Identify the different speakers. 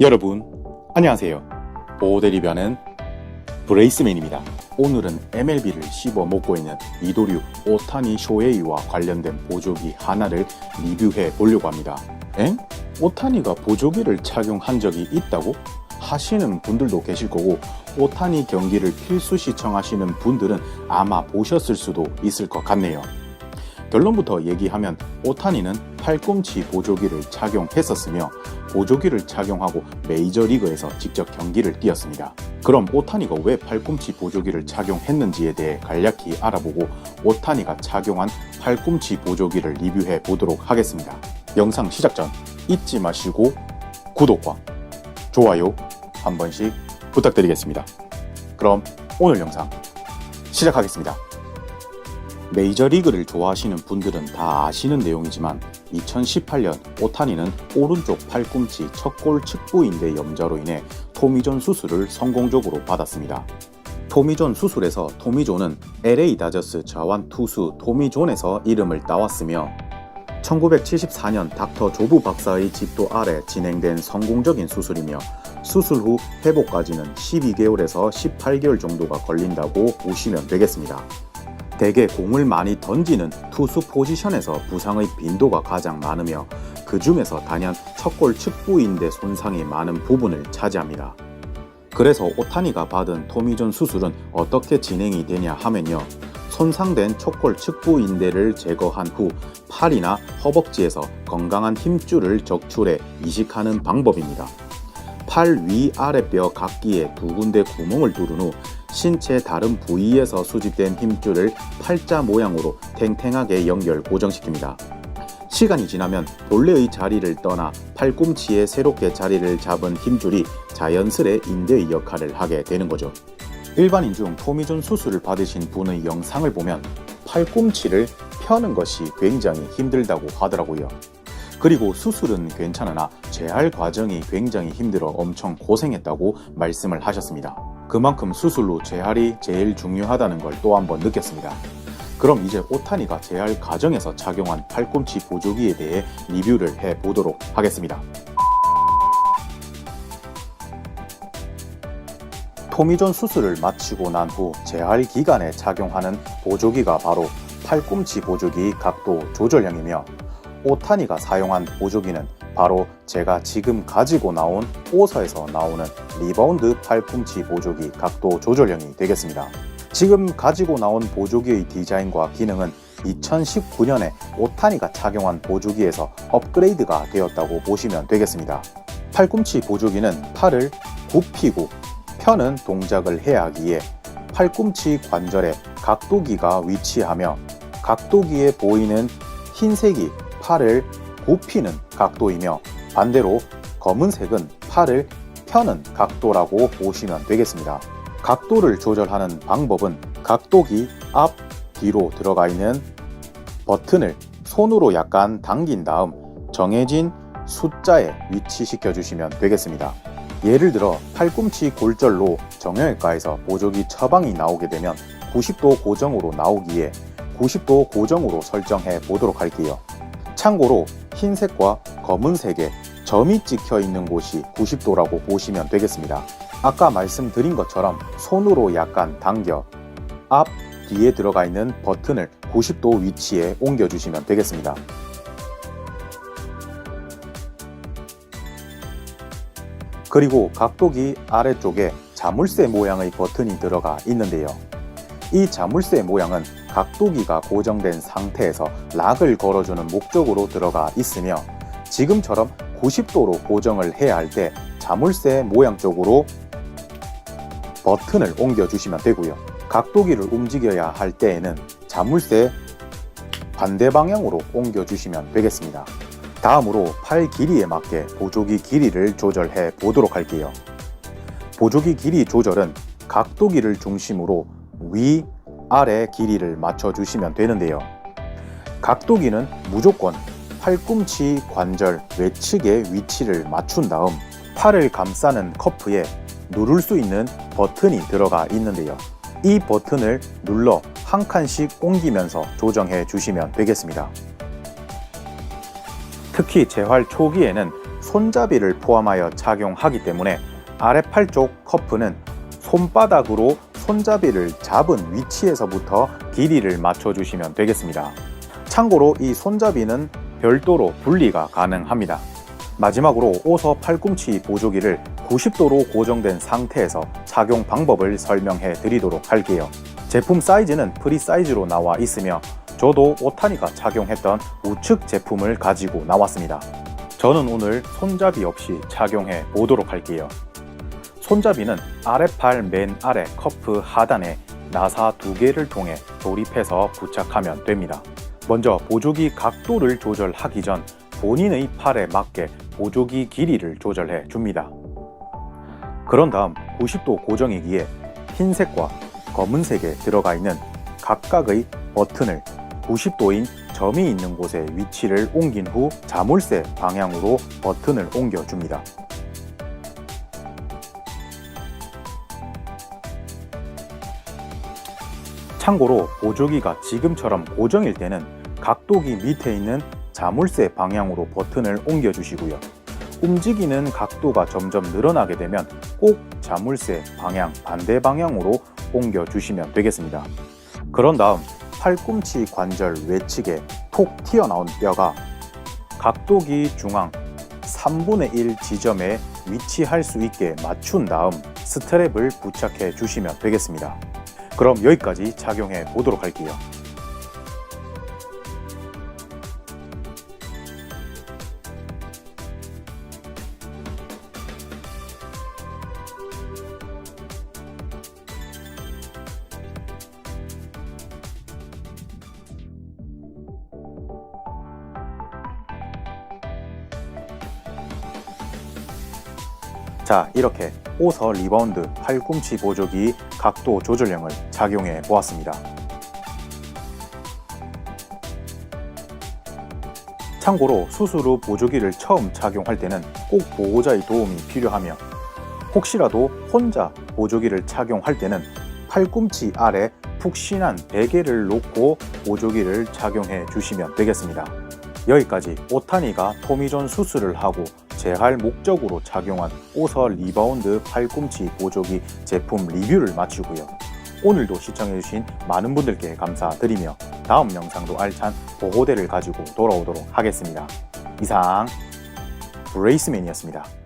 Speaker 1: 여러분, 안녕하세요. 보호대리변은 브레이스맨입니다. 오늘은 MLB를 씹어 먹고 있는 이도류 오타니 쇼헤이와 관련된 보조기 하나를 리뷰해 보려고 합니다. 엥? 오타니가 보조기를 착용한 적이 있다고? 하시는 분들도 계실 거고 오타니 경기를 필수 시청하시는 분들은 아마 보셨을 수도 있을 것 같네요. 결론부터 얘기하면 오타니는 팔꿈치 보조기를 착용했었으며 보조기를 착용하고 메이저리그에서 직접 경기를 뛰었습니다. 그럼 오타니가 왜 팔꿈치 보조기를 착용했는지에 대해 간략히 알아보고 오타니가 착용한 팔꿈치 보조기를 리뷰해 보도록 하겠습니다. 영상 시작 전 잊지 마시고 구독과 좋아요 한 번씩 부탁드리겠습니다. 그럼 오늘 영상 시작하겠습니다. 메이저리그를 좋아하시는 분들은 다 아시는 내용이지만 2018년 오타니는 오른쪽 팔꿈치 척골 측부인대 염좌로 인해 토미존 수술을 성공적으로 받았습니다. 토미존 수술에서 토미존은 LA 다저스 좌완 투수 토미존에서 이름을 따왔으며 1974년 닥터 조부 박사의 집도 아래 진행된 성공적인 수술이며 수술 후 회복까지는 12개월에서 18개월 정도가 걸린다고 보시면 되겠습니다. 대개 공을 많이 던지는 투수 포지션에서 부상의 빈도가 가장 많으며 그 중에서 단연 척골 측부인대 손상이 많은 부분을 차지합니다. 그래서 오타니가 받은 토미존 수술은 어떻게 진행이 되냐 하면요. 손상된 척골 측부 인대를 제거한 후 팔이나 허벅지에서 건강한 힘줄을 적출해 이식하는 방법입니다. 팔 위 아랫뼈 각기에 두 군데 구멍을 뚫은 후 신체 다른 부위에서 수집된 힘줄을 팔자 모양으로 탱탱하게 연결 고정시킵니다. 시간이 지나면 본래의 자리를 떠나 팔꿈치에 새롭게 자리를 잡은 힘줄이 자연스레 인대의 역할을 하게 되는 거죠. 일반인 중 토미존 수술을 받으신 분의 영상을 보면 팔꿈치를 펴는 것이 굉장히 힘들다고 하더라고요. 그리고 수술은 괜찮으나 재활 과정이 굉장히 힘들어 엄청 고생했다고 말씀을 하셨습니다. 그만큼 수술 후 재활이 제일 중요하다는 걸 또 한 번 느꼈습니다. 그럼 이제 오타니가 재활 과정에서 착용한 팔꿈치 보조기에 대해 리뷰를 해 보도록 하겠습니다. 토미존 수술을 마치고 난 후 재활 기간에 착용하는 보조기가 바로 팔꿈치 보조기 각도 조절형이며 오타니가 사용한 보조기는 바로 제가 지금 가지고 나온 오서에서 나오는 리바운드 팔꿈치 보조기 각도 조절형이 되겠습니다. 지금 가지고 나온 보조기의 디자인과 기능은 2019년에 오타니가 착용한 보조기에서 업그레이드가 되었다고 보시면 되겠습니다. 팔꿈치 보조기는 팔을 굽히고 펴는 동작을 해야 하기에 팔꿈치 관절에 각도기가 위치하며 각도기에 보이는 흰색이 팔을 굽히는 각도이며 반대로 검은색은 팔을 펴는 각도라고 보시면 되겠습니다. 각도를 조절하는 방법은 각도기 앞, 뒤로 들어가 있는 버튼을 손으로 약간 당긴 다음 정해진 숫자에 위치시켜 주시면 되겠습니다. 예를 들어 팔꿈치 골절로 정형외과에서 보조기 처방이 나오게 되면 90도 고정으로 나오기에 90도 고정으로 설정해 보도록 할게요. 참고로 흰색과 검은색에 점이 찍혀 있는 곳이 90도라고 보시면 되겠습니다. 아까 말씀드린 것처럼 손으로 약간 당겨 앞, 뒤에 들어가 있는 버튼을 90도 위치에 옮겨 주시면 되겠습니다. 그리고 각도기 아래쪽에 자물쇠 모양의 버튼이 들어가 있는데요. 이 자물쇠 모양은 각도기가 고정된 상태에서 락을 걸어주는 목적으로 들어가 있으며 지금처럼 90도로 고정을 해야 할 때 자물쇠 모양 쪽으로 버튼을 옮겨 주시면 되고요. 각도기를 움직여야 할 때에는 자물쇠 반대 방향으로 옮겨 주시면 되겠습니다. 다음으로 팔 길이에 맞게 보조기 길이를 조절해 보도록 할게요. 보조기 길이 조절은 각도기를 중심으로 위, 아래 길이를 맞춰 주시면 되는데요. 각도기는 무조건 팔꿈치 관절 외측에 위치를 맞춘 다음 팔을 감싸는 커프에 누를 수 있는 버튼이 들어가 있는데요. 이 버튼을 눌러 한 칸씩 옮기면서 조정해 주시면 되겠습니다. 특히 재활 초기에는 손잡이를 포함하여 착용하기 때문에 아래 팔 쪽 커프는 손바닥으로 손잡이를 잡은 위치에서부터 길이를 맞춰주시면 되겠습니다. 참고로 이 손잡이는 별도로 분리가 가능합니다. 마지막으로 오서 팔꿈치 보조기를 90도로 고정된 상태에서 착용 방법을 설명해 드리도록 할게요. 제품 사이즈는 프리 사이즈로 나와 있으며 저도 오타니가 착용했던 우측 제품을 가지고 나왔습니다. 저는 오늘 손잡이 없이 착용해 보도록 할게요. 손잡이는 아래팔 맨 아래 커프 하단에 나사 두 개를 통해 조립해서 부착하면 됩니다. 먼저 보조기 각도를 조절하기 전 본인의 팔에 맞게 보조기 길이를 조절해 줍니다. 그런 다음 90도 고정이기에 흰색과 검은색에 들어가 있는 각각의 버튼을 90도인 점이 있는 곳에 위치를 옮긴 후 자물쇠 방향으로 버튼을 옮겨줍니다. 참고로 보조기가 지금처럼 고정일 때는 각도기 밑에 있는 자물쇠 방향으로 버튼을 옮겨주시고요. 움직이는 각도가 점점 늘어나게 되면 꼭 자물쇠 방향 반대 방향으로 옮겨주시면 되겠습니다. 그런 다음 팔꿈치 관절 외측에 톡 튀어나온 뼈가 각도기 중앙 3분의 1 지점에 위치할 수 있게 맞춘 다음 스트랩을 부착해 주시면 되겠습니다. 그럼 여기까지 착용해 보도록 할게요. 자, 이렇게 오서 리바운드 팔꿈치 보조기 각도 조절형을 착용해 보았습니다. 참고로 수술 후 보조기를 처음 착용할 때는 꼭 보호자의 도움이 필요하며 혹시라도 혼자 보조기를 착용할 때는 팔꿈치 아래 푹신한 베개를 놓고 보조기를 착용해 주시면 되겠습니다. 여기까지 오타니가 토미존 수술을 하고 재활 목적으로 착용한 오서 리바운드 팔꿈치 보조기 제품 리뷰를 마치고요. 오늘도 시청해주신 많은 분들께 감사드리며 다음 영상도 알찬 보호대를 가지고 돌아오도록 하겠습니다. 이상 브레이스맨이었습니다.